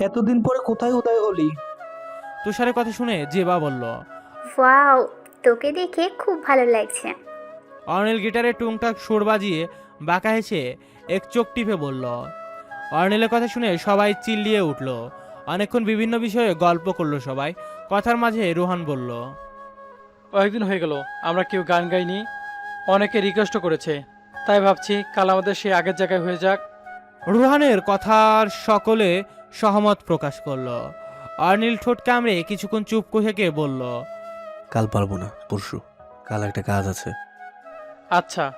এতদিন পরে কোথায় উদয় হলি? তুষারের কথা শুনে জেবা বলল ওয়াও তোকে দেখে খুব ভালো লাগছে। অর্নিল গিটারে টুংটাক সুর বাজিয়ে বাঁকা হেসে এক চোখ টিপে বলল অর্নিলের কথা শুনে সবাই চিল্লিয়ে উঠল। অনেকক্ষণ বিভিন্ন বিষয়ে গল্প করল সবাই। কথার মাঝে রোহান বলল কয়েকদিন হয়ে গেল আমরা কেউ গান গাইনি। অনেকে রিকোয়েস্ট করেছে। তাই ভাবছি কাল আমাদের সেই আগের জায়গায় হয়ে যাক। রুহানের কথার সকলে সহমত প্রকাশ করল। অর্নিল ঠোঁট কামড়ে কিছুক্ষণ চুপ থেকে বলল কাল পারব না পরশু। কাল একটা কাজ আছে। আচ্ছা।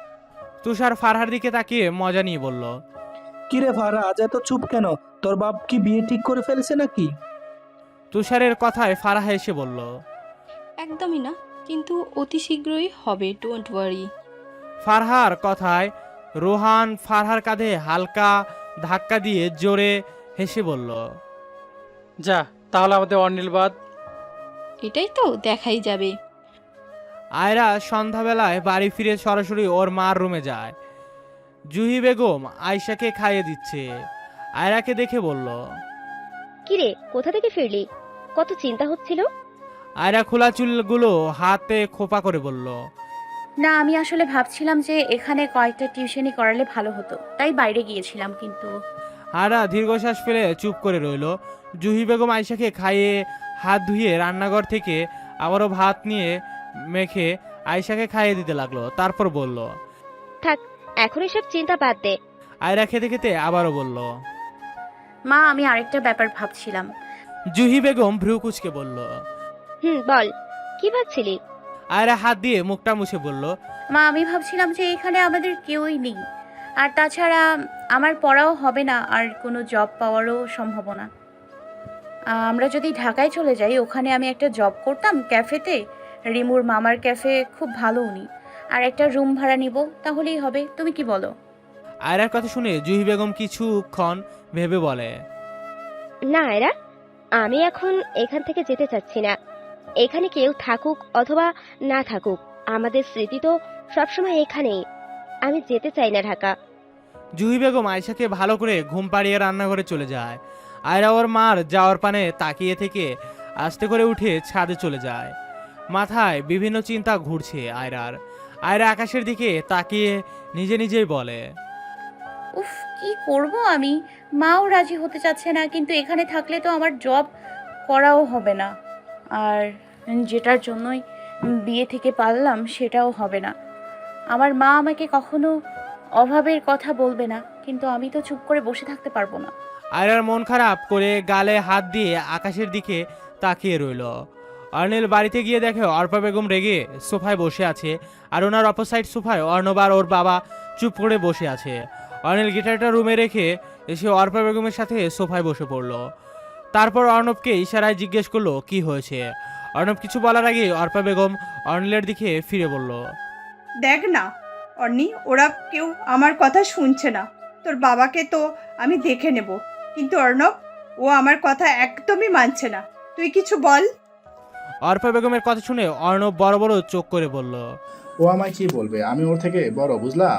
তুষার ফারহার দিকে তাকিয়ে মজা নিয়ে বলল কিরে ফারা আজ এত চুপ কেন? তোর বাপ কি বিয়ে ঠিক করে ফেলছে নাকি? তুষারের কথায় ফারাহা এসে বলল একদমই না কিন্তু অতি শীঘ্রই হবে ডোন্ট ওয়ারি ফারহার কথায় রোহান ফারহার কাঁধে হালকা ধাক্কা দিয়ে জোরে হেসে বলল যা তাহলে আমাদের অনির্বাদ এটাই তো দেখাই যাবে। আয়রা সন্ধ্যাবেলায় বাড়ি ফিরে সরাসরি ওর মার রুমে যায়। জুহি বেগম আয়শাকে খাইয়ে দিচ্ছে। আয়রাকে দেখে বলল কিরে কোথা থেকে ফিরলি? কত চিন্তা হচ্ছিল? আয়রা খোলা চুলগুলো হাতে খোপা করে বলল না আমি আসলে ভাবছিলাম যে এখানে কয়েকটা টিউশনি করালে ভালো হতো। তাই বাইরে গিয়েছিলাম কিন্তু আরা দীর্ঘশ্বাস ফেলে চুপ করে রইল। জুহি বেগম আয়শাকে খাইয়ে হাত ধুয়ে রান্নাঘর থেকে আবারও ভাত নিয়ে মেখে আয়শাকে খাইয়ে দিতে লাগল তারপর বলল থাক এখন এসব চিন্তা বাদ দে। আয়রা খেতে খেতে আবারও বলল মা আমি আরেকটা ব্যাপার ভাবছিলাম। জুহি বেগম ভ্রু কুচকে বলল হুম বল কি ভাবছিলি? আয়রা হাত দিয়ে মুখটা মুছে বলল। মা আমি ভাবছিলাম যে এখানে আমাদের কেউই নেই। আর তাছাড়া আমার পড়াও হবে না আর কোনো জব পাওয়ারও সম্ভাবনা। আমরা যদি ঢাকায় চলে যাই ওখানে আমি একটা জব করতাম ক্যাফেতে রিমুর মামার ক্যাফে খুব ভালো উনি। আর একটা রুম ভাড়া নিব তাহলেই হবে। তুমি কি বলো? আয়রার কথা শুনে জুহি বেগম কিছুক্ষণ ভেবে বলে না এরা আমি এখন এখান থেকে যেতে চাচ্ছি না। এখানে কেউ থাকুক অথবা না থাকুক আমাদের স্মৃতি তো সবসময় এখানেই। আমি যেতে চাই না ঢাকা। জুহি বেগম আয়শাকে ভালো করে ঘুম পাড়িয়ে রান্নাঘরে চলে যায়। আয়রা ওর মার যাওয়ার পানে তাকিয়ে থেকে আস্তে করে উঠে ছাদে চলে যায়। মাথায় বিভিন্ন চিন্তা ঘুরছে আয়রার। আয়রা আকাশের দিকে তাকিয়ে নিজে নিজেই বলে উফ কি করব আমি? মাও রাজি হতে চাচ্ছে না কিন্তু এখানে থাকলে তো আমার জব করাও হবে না। আর যেটার জন্যই বিয়ে থেকে পারলাম সেটাও হবে না। আমার মা আমাকে কখনো অভাবের কথা বলবে না, কিন্তু আমি তো চুপ করে বসে থাকতে পারব না। আয়রার মন খারাপ করে গালে হাত দিয়ে আকাশের দিকে তাকিয়ে রইল। অর্নিল বাড়িতে গিয়ে দেখে অর্পা বেগম রেগে সোফায় বসে আছে আর ওনার অপোসাইড সোফায় অর্ণব আর ওর বাবা চুপ করে বসে আছে। অর্নিল গিটারটা রুমে রেখে এসে অর্পা বেগমের সাথে সোফায় বসে পড়ল। তারপর অর্ণবকে ইশারায় জিজ্ঞেস করল, কি হয়েছে? অর্ণব কিছু বলার আগে অর্পা বেগম অর্নিলের দিকে ফিরে বলল দেখ না অর্নি ওরা কেউ আমার কথা শুনছে না। তোর বাবাকে তো আমি দেখে নেব। কিন্তু অর্ণব ও আমার কথা একদমই মানছে না। তুই কিছু বল? অর্পা বেগমের কথা শুনে অর্ণব বড় বড় চোখ করে বলল ও আমায় কি বলবে? আমি ওর থেকে বড় বুঝলা?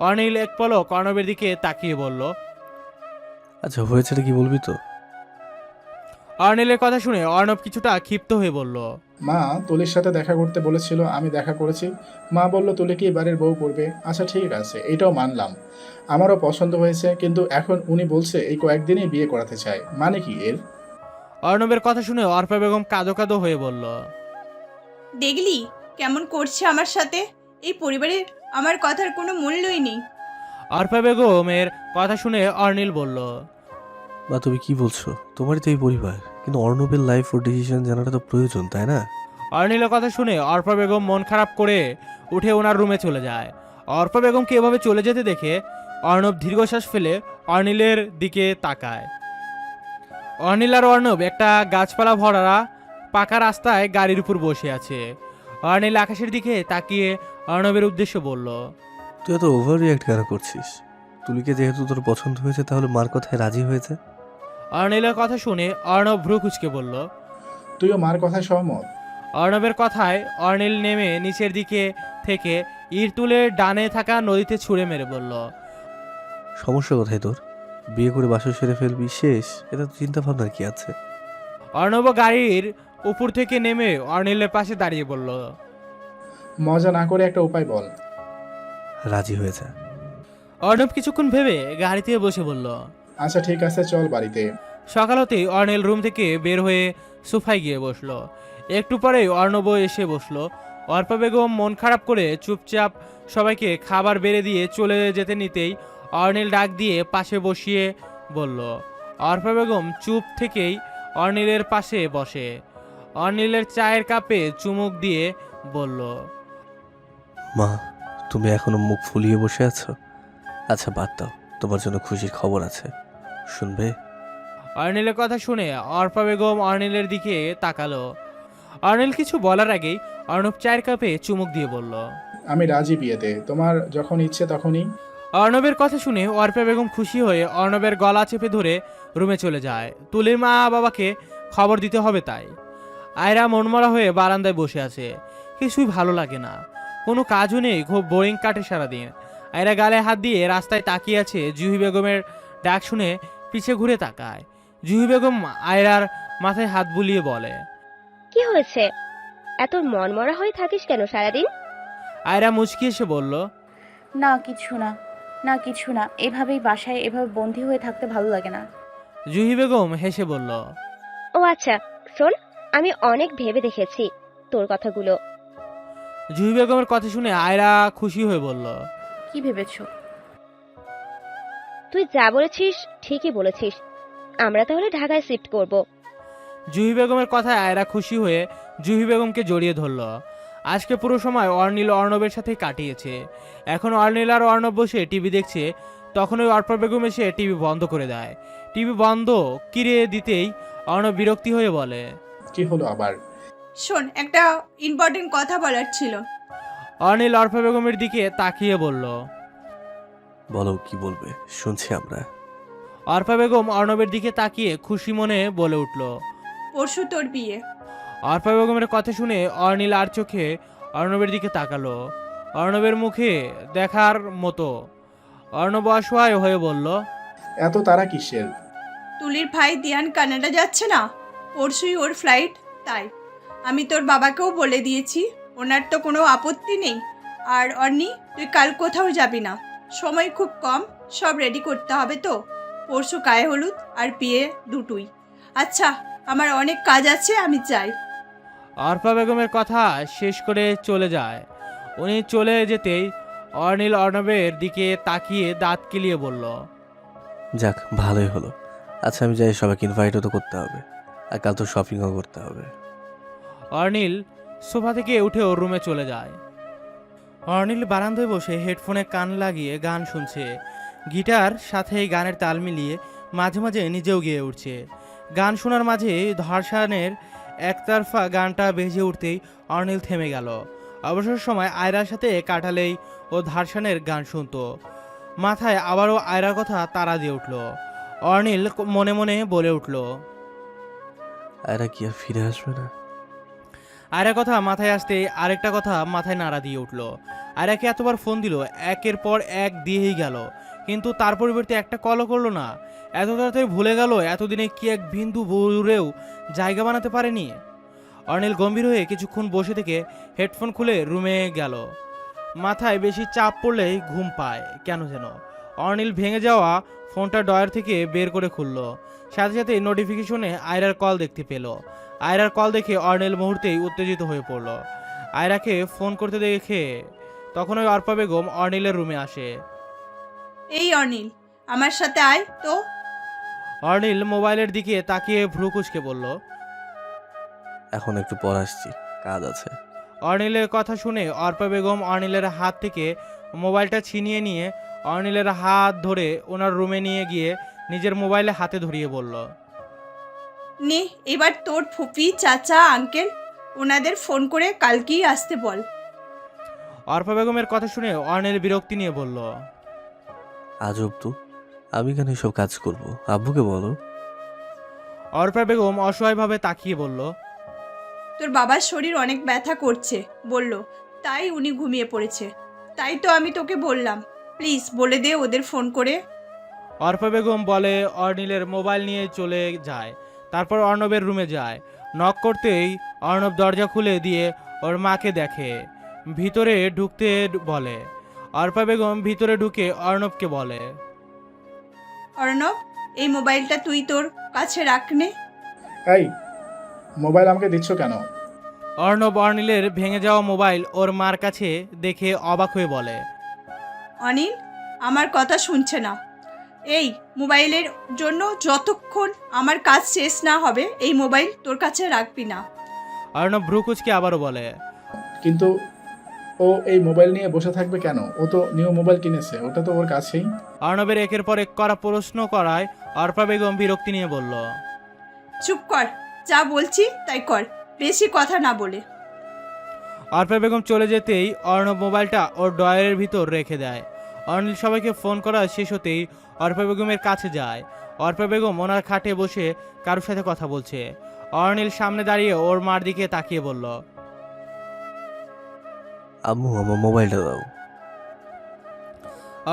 অর্নিল এক পলক অর্ণবের দিকে তাকিয়ে বলল আচ্ছা হয়েছেটা কি বলবি তো? অর্নিলের কথা শুনে অর্ণব কিছুটা ক্ষিপ্ত হয়ে বলল মা তুলির সাথে দেখা করতে বলেছিল আমি দেখা করেছি। মা বলল তুলি কি এবারের বউ করবে? আচ্ছা ঠিক আছে এটাও মানলাম। আমারও পছন্দ হয়েছে কিন্তু এখন উনি বলছে এই কয়েকদিনই বিয়ে করাতে চায় মানে কি এর? অর্ণবের কথা শুনে অর্পা বেগম কাঁদো কাঁদো হয়ে বলল দেখলি কেমন করছে আমার সাথে? এই পরিবারে আমার কথার কোনো মূল্যই নেই। অর্পা বেগমের কথা শুনে অর্নিল বলল বা তুমি কি বলছো? তোমারই তো এই পরিবার। কিন্তু অর্ণবের লাইফ ও ডিসিশন জানাটা তো প্রয়োজন তাই না? অর্নিলের কথা শুনে অর্পা বেগম মন খারাপ করে উঠে ওনার রুমে চলে যায়। অর্পা বেগমকে এভাবে চলে যেতে দেখে অর্ণব দীর্ঘশ্বাস ফেলে অর্নিলের দিকে তাকায়। অর্নিল আর অর্ণব একটা গাছপালা ভরা পাকা রাস্তায় গাড়ির উপর বসে আছে। অর্নিল আকাশের দিকে তাকিয়ে অর্ণবের উদ্দেশ্য বলল তুই এত ওভার রিয়াক্ট কেন করছিস? তুলিকে যেহেতু তোর পছন্দ হয়েছে তাহলে মার কথায় রাজি হয়েছে? অর্নিলের কথা শুনে অর্ণব ভ্রু কুচকে বলল তুইও মার কথায় সহমত। অর্ণবের কথায় অর্ণিল নেমে নিচের দিকে থেকে ইট তুলে ডানে থাকা নদীতে ছুঁড়ে মেরে বলল সমস্যা কোথায় তোর? বিয়ে করে বাসর সেরে ফেলবি শেষ। এটা তো চিন্তা ভাবনার কি আছে? অর্ণব গাড়ির উপর থেকে নেমে অর্ণিলের পাশে দাঁড়িয়ে বলল মজা না করে একটা উপায় বল। রাজি হয়েছে অর্ণব কিছুক্ষণ ভেবে গাড়িতে বসে বলল আচ্ছা ঠিক আছে চল বাড়িতে। সকাল হতেই অর্নেল রুম থেকে বের হয়ে সোফায় গিয়ে বসল। একটু পরেই অর্ণব এসে বসল। অর্পা বেগম মন খারাপ করে চুপচাপ সবাইকে খাবার বেড়ে দিয়ে চলে যেতে নিতেই অর্নিল ডাক দিয়ে পাশে বসিয়ে বলল অর্পা বেগম চুপ থেকেই অর্নিলের পাশে বসে। অর্নিলের চায়ের কাপে চুমুক দিয়ে বলল মা তুমি এখনও মুখ ফুলিয়ে বসে আছো? আচ্ছা বাদ দাও। তোমার জন্য খুশির খবর আছে। শুনবে? অর্নিলের কথা শুনে অর্পা বেগম অর্নিলের দিকে তাকালো। অর্নিল কিছু বলার আগেই অর্ণব চায়ের কাপে চুমুক দিয়ে বলল আমি রাজি বিয়েতে। তোমার যখন ইচ্ছে তখনই। অর্ণবের কথা শুনে অর্পা বেগম খুশি হয়ে অর্ণবের গলা চেপে ধরে রুমে চলে যায়। তুলির মা বাবাকে খবর দিতে হবে তাই। আয়রা মনমরা হয়ে বারান্দায় বসে আছে। কিছুই ভালো লাগে না। কোনো কাজও নেই খুব বোরিং কাটে সারাদিন। আয়রা গালে হাত দিয়ে রাস্তায় তাকিয়ে আছে জুহি বেগমের ডাক শুনে পিছে ঘুরে তাকায়। জুহি বেগম আয়রার মাথায় হাত বুলিয়ে বলে কি হয়েছে? এত মনমরা হয়ে থাকিস কেন সারাদিন? আয়রা মুচকি এসে বলল না কিছু না। না কিছু না। এভাবেই বাসায় এভাবে বন্দি হয়ে থাকতে ভালো লাগে না। জুহি বেগম হেসে বলল ও আচ্ছা শোন আমি অনেক ভেবে দেখেছি তোর কথাগুলো। জুহি বেগমের কথা শুনে আয়রা খুশি হয়ে বলল কি ভেবেছো? তুই যা বলেছিস ঠিকই বলেছিস। আমরা তাহলে ঢাকায় শিফট করব। জুহি বেগমের কথায় আয়রা খুশি হয়ে জুহি বেগমকে জড়িয়ে ধরল। আজকে পুরো সময় অর্নিল অর্ণবের সাথে কাটিয়েছে। এখন অর্নিল আর অর্ণব বসে টিভি দেখছে তখন ওই অর্পা বেগম এসে টিভি বন্ধ করে দেয়। টিভি বন্ধ কিরে দিতেই অর্ণব বিরক্তি হয়ে বলে কি হলো আবার? শোন একটা ইম্পর্টেন্ট কথা বলার ছিল। অর্নিল অর্পা বেগমের দিকে তাকিয়ে বলল বলো কি বলবে? শুনছি আমরা। অর্পা বেগম অর্ণবের দিকে তাকিয়ে খুশি মনে বলে উঠল পরশু তোর বিয়ে। অর্পা বেগমের কথা শুনে অর্নিল আর চোখে অর্ণবের দিকে তাকালো। অর্ণবের মুখে দেখার মতো অর্ণব অসহায় হয়ে বলল এত তারা কিসের? তুলির ভাই দিয়ান কানাডা যাচ্ছে না? পরশুই ওর ফ্লাইট তাই। আমি তোর বাবাকেও বলে দিয়েছি ওনার তো কোনো আপত্তি নেই। আর অর্নি তুই কাল কোথাও যাবি না। সময় খুব কম সব রেডি করতে হবে তো। পরশু গায়ে হলুদ আর বিয়ে দুটোই। আচ্ছা আমার অনেক কাজ আছে আমি যাই। অর্পা বেগমের কথা শেষ করে চলে যায়। উনি চলে যেতেই অর্নিল অর্ণবের দিকে তাকিয়ে দাঁত কিলিয়ে বলল যাক ভালোই হলো। আচ্ছা আমি যাই সবাইকে ইনভাইটও তো করতে হবে। আর কাল তো শপিংও করতে হবে। অর্নিল সোফা থেকে উঠে ওর রুমে চলে যায়। অর্নিল বারান্দায় বসে হেডফোনে কান লাগিয়ে গান শুনছে। গিটার সাথে গানের তাল মিলিয়ে মাঝে মাঝে নিজেও গিয়ে উঠছে। গান শোনার মাঝে ধর্ষণের একতরফা গানটা বেজে উঠতেই অর্নিল থেমে গেল। অবসর সময় আয়রার সাথে কাটালেই ও ধারসানের গান শুনতো। মাথায় আবারও আয়রার কথা তারা দিয়ে উঠল। অর্নিল মনে মনে বলে উঠল এরা কি আর ফিরে আসবে না? আরেক কথা মাথায় আসতে, আরেকটা কথা মাথায় নাড়া দিয়ে উঠল। আরেকে এতবার ফোন দিল, একের পর এক দিয়েই গেল। কিন্তু তার পরিবর্তে একটা কলও করল না। এত তাড়াতাড়ি ভুলে গেল, এতদিনে কি এক বিন্দু দূরেও জায়গা বানাতে পারেনি? অনিল গম্ভীর হয়ে কিছুক্ষণ বসে থেকে হেডফোন খুলে রুমে গেল। মাথায় বেশি চাপ পড়লেই ঘুম পায়, কেন যেন। অনিল ভেঙে যাওয়া ফোনটা ডয়ার থেকে বের করে খুলল। সাথে সাথে নোটিফিকেশনে আয়রার কল দেখতে পেল। আয়রার কল দেখে অর্নেল মুহূর্তেই উত্তেজিত হয়ে পড়ল। আয়রাকে ফোন করতে দেখে তখন ওই অর্পা বেগম অর্নিলের রুমে আসে। এই অনিল আমার সাথে আয় তো। অর্নিল মোবাইলের দিকে তাকিয়ে ভ্রু কুচকে বলল এখন একটু পর আসছি কাজ আছে। অর্নিলের কথা শুনে অর্পা বেগম অর্নিলের হাত থেকে মোবাইলটা ছিনিয়ে নিয়ে অর্নিলের হাত ধরে ওনার রুমে নিয়ে গিয়ে নিজের মোবাইলে হাতে ধরিয়ে বলল নে এবার তোর ফুপি চাচা আঙ্কেল ওনাদের ফোন করে কালকেই আসতে বল। অর্পা বেগমের কথা শুনে অর্নিল বিরক্তি নিয়ে বলল আজব তো আমি কেন সব কাজ করব? আব্বুকে বলো। অর্পা বেগম অসহায়ভাবে তাকিয়ে বলল তোর বাবার শরীর অনেক ব্যথা করছে বলল তাই উনি ঘুমিয়ে পড়েছে। তাই তো আমি তোকে বললাম প্লিজ বলে দে ওদের ফোন করে। অর্পা বেগম বলে অর্নিলের মোবাইল নিয়ে চলে যায়। তারপর অর্ণবের রুমে যায়। নক করতেই অর্ণব দরজা খুলে দিয়ে ওর মাকে দেখে। ভিতরে ঢুকতে বলে। অর্পা বেগম ভিতরে ঢুকে অর্ণবকে বলে। অর্ণব এই মোবাইলটা তুই তোর কাছে রাখনে। এই মোবাইল আমাকে দিচ্ছ কেন? অর্ণব অর্নিলের ভেঙে যাওয়া মোবাইল ওর মার কাছে দেখে অবাক হয়ে বলে। অনিল আমার কথা শুনছে না। এই মোবাইলের জন্য যতক্ষণ আমার কাজ শেষ না হবে এই মোবাইল তোর কাছে রাখবি না। অর্ণব ভ্রুকুচকে আবারও বলে কিন্তু ও এই মোবাইল নিয়ে বসে থাকবে কেন? ও তো নিউ মোবাইল কিনেছে ওটা তো ওর কাছেই। অর্ণবের একের পর এক করা প্রশ্ন করায় অর্পা বেগম বিরক্তি নিয়ে বলল চুপ কর যা বলছি তাই কর বেশি কথা না বলে। অর্পা বেগম চলে যেতেই অর্ণব মোবাইলটা ওর ডয়ারের ভিতর রেখে দেয়। অর্নিল সবাইকে ফোন করা শেষ হতেই অর্পা বেগমের কাছে যায়। অর্পা বেগম ওনার খাটে বসে কারোর সাথে কথা বলছে। অর্নিল সামনে দাঁড়িয়ে ওর মার দিকে তাকিয়ে বলল আম্মু আমার মোবাইলটা দাও।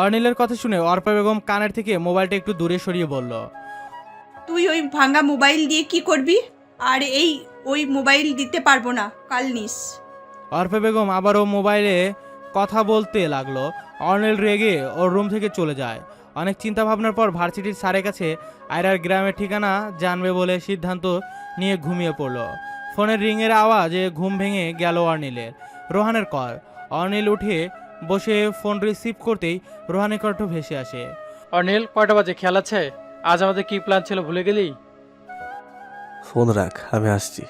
অর্নিলের কথা শুনে অর্পা বেগম কানের থেকে মোবাইলটা একটু দূরে সরিয়ে বলল তুই ওই ভাঙা মোবাইল দিয়ে কি করবি? আর এই ওই মোবাইল দিতে পারব না কাল নিস। অর্পা বেগম আবারও মোবাইলে কথা বলতে লাগল। অর্নেল রেগে ওর রুম থেকে চলে যায়। অনেক চিন্তা ভাবনার পর ভার্সিটির স্যারের কাছে আয়রার গ্রামের ঠিকানা জানবে বলে সিদ্ধান্ত নিয়ে ঘুমিয়ে পড়ল। ফোনের রিংয়ের আওয়াজে ঘুম ভেঙে গেল অর্নিলের। রোহানের কল। অর্নিল উঠে বসে ফোন রিসিভ করতেই রোহানের কণ্ঠ ভেসে আসে। অনিল কয়টা বাজে? খেয়াল আছে? আজ আমাদের কি প্ল্যান ছিল ভুলে গেলি? ফোন রাখ আমি আসছি।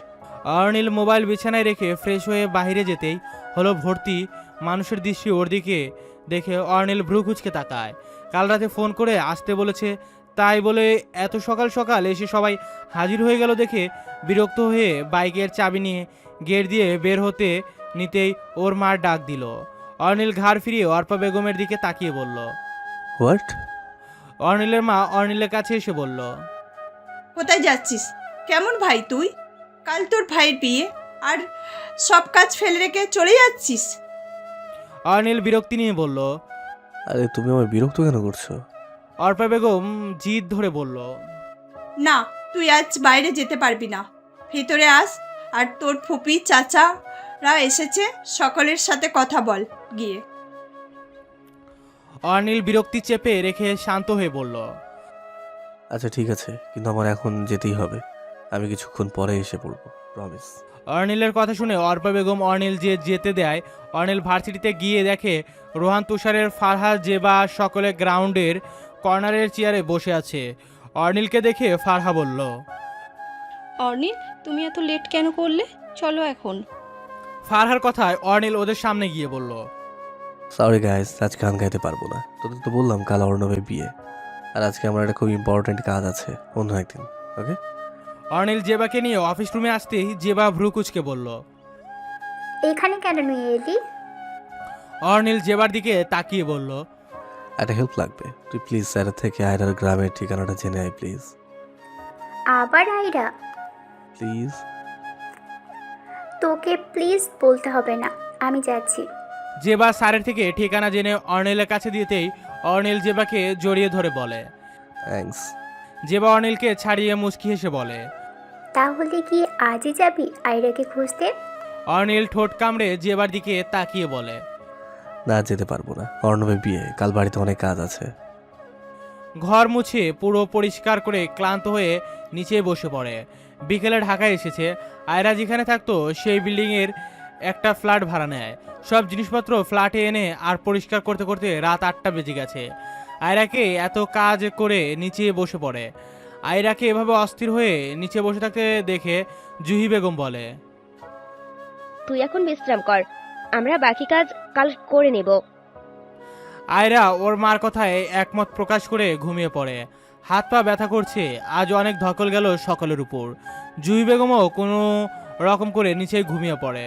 অর্নিল মোবাইল বিছানায় রেখে ফ্রেশ হয়ে বাইরে যেতেই হলো ভর্তি মানুষের দৃষ্টি ওর দিকে দেখে অর্নিল ভ্রু কুচকে তাকায়। কাল রাতে ফোন করে আসতে বলেছে তাই বলে এত সকাল সকাল এসে সবাই হাজির হয়ে গেল দেখে বিরক্ত হয়ে বাইকের চাবি নিয়ে গেট দিয়ে বের হতে নিতেই ওর মার ডাক দিল। অর্নিল ঘাড় ফিরিয়ে অর্পা বেগমের দিকে তাকিয়ে বলল হোয়াট? অর্নিলের মা অর্নিলের কাছে এসে বলল কোথায় যাচ্ছিস? কেমন ভাই তুই? কাল তোর ভাইয়ের বিয়ে আর সব কাজ ফেলে রেখে চলে যাচ্ছিস? অর্নিল বিরক্তি নিয়ে বলল আরে তুমি আমার বিরক্ত কেন করছ? অর্পা বেগম জিদ ধরে বলল না তুই আজ বাইরে যেতে পারবি না। ভেতরে আস আর তোর ফুপি চাচারা এসেছে সকলের সাথে কথা বল গিয়ে। অর্নিল বিরক্তি চেপে রেখে শান্ত হয়ে বলল আচ্ছা ঠিক আছে কিন্তু আমার এখন যেতেই হবে। আমি কিছুক্ষণ পরে এসে পড়ব প্রমিস অর্নিলের কথা শুনে অর্পা বেগম অর্নিল যে যেতে দেয় অর্নিল ভার্সিটিতে গিয়ে দেখে রোহান তুষারের ফারহাদ জেবা সকলে গ্রাউন্ডের কর্নারের চেয়ারে বসে আছে। অর্নিলকে দেখে ফারহা বলল অর্নিল তুমি এত লেট কেন করলে? চলো এখন। ফারহার কথায় অর্নিল ওদের সামনে গিয়ে বলল সরি গাইস আজ গান গাইতে পারব না। তোদের তো বললাম কাল অর্ণবের বিয়ে। আর আজকে আমার একটা খুব ইম্পর্ট্যান্ট কাজ আছে অন্য একদিন ওকে অর্নিল জেবাকে নিয়ে অফিস রুমে আসতেই জেবা ভ্রুকুচকে বলল এখানে কেন নিয়ে এলি? অর্নিল জেবার দিকে তাকিয়ে বলল একটা হেল্প লাগবে। তুই প্লিজ স্যারের থেকে আয়রার গ্রামের ঠিকানাটা জেনে আয় প্লিজ আবার আইরা প্লিজ তোকে প্লিজ বলতে হবে না আমি যাচ্ছি। জেবা স্যারের থেকে ঠিকানা জেনে অর্নিলের কাছে দিতেই অর্নিল জেবাকে জড়িয়ে ধরে বলে থ্যাঙ্কস জেবা অনিলকে ছাড়িয়ে মুচকি হেসে বলে তাহলে কি আজই যাবি আইরাকে খুঁজতে? অর্নিল ঠোঁট কামড়ে জেবার দিকে তাকিয়ে বলে না যেতে পারব না। অর্ণবের বিয়ে কাল বাড়িতে অনেক কাজ আছে। ঘর মুছে পুরো পরিষ্কার করে ক্লান্ত হয়ে নিচে বসে পড়ে। বিকেলে ঢাকায় এসেছে। আয়রা যেখানে থাকতো সেই বিল্ডিংয়ের একটা ফ্ল্যাট ভাড়া নেয়। সব জিনিসপত্র ফ্ল্যাটে এনে আর পরিষ্কার করতে করতে রাত আটটা বেজে গেছে। আয়রাকে এত কাজ করে নিচে বসে পড়ে। আয়রাকে এভাবে অস্থির হয়ে নিচে বসে থাকতে দেখে জুহি বেগম বলে তুই এখন বিশ্রাম কর আমরা বাকি কাজ কাল করে নেব। আয়রা ওর মার কথায় একমত প্রকাশ করে ঘুমিয়ে পড়ে। হাত পা ব্যথা করছে আজ অনেক ধকল গেল সকলের উপর। জুহি বেগমও কোনো রকম করে নিচে ঘুমিয়ে পড়ে।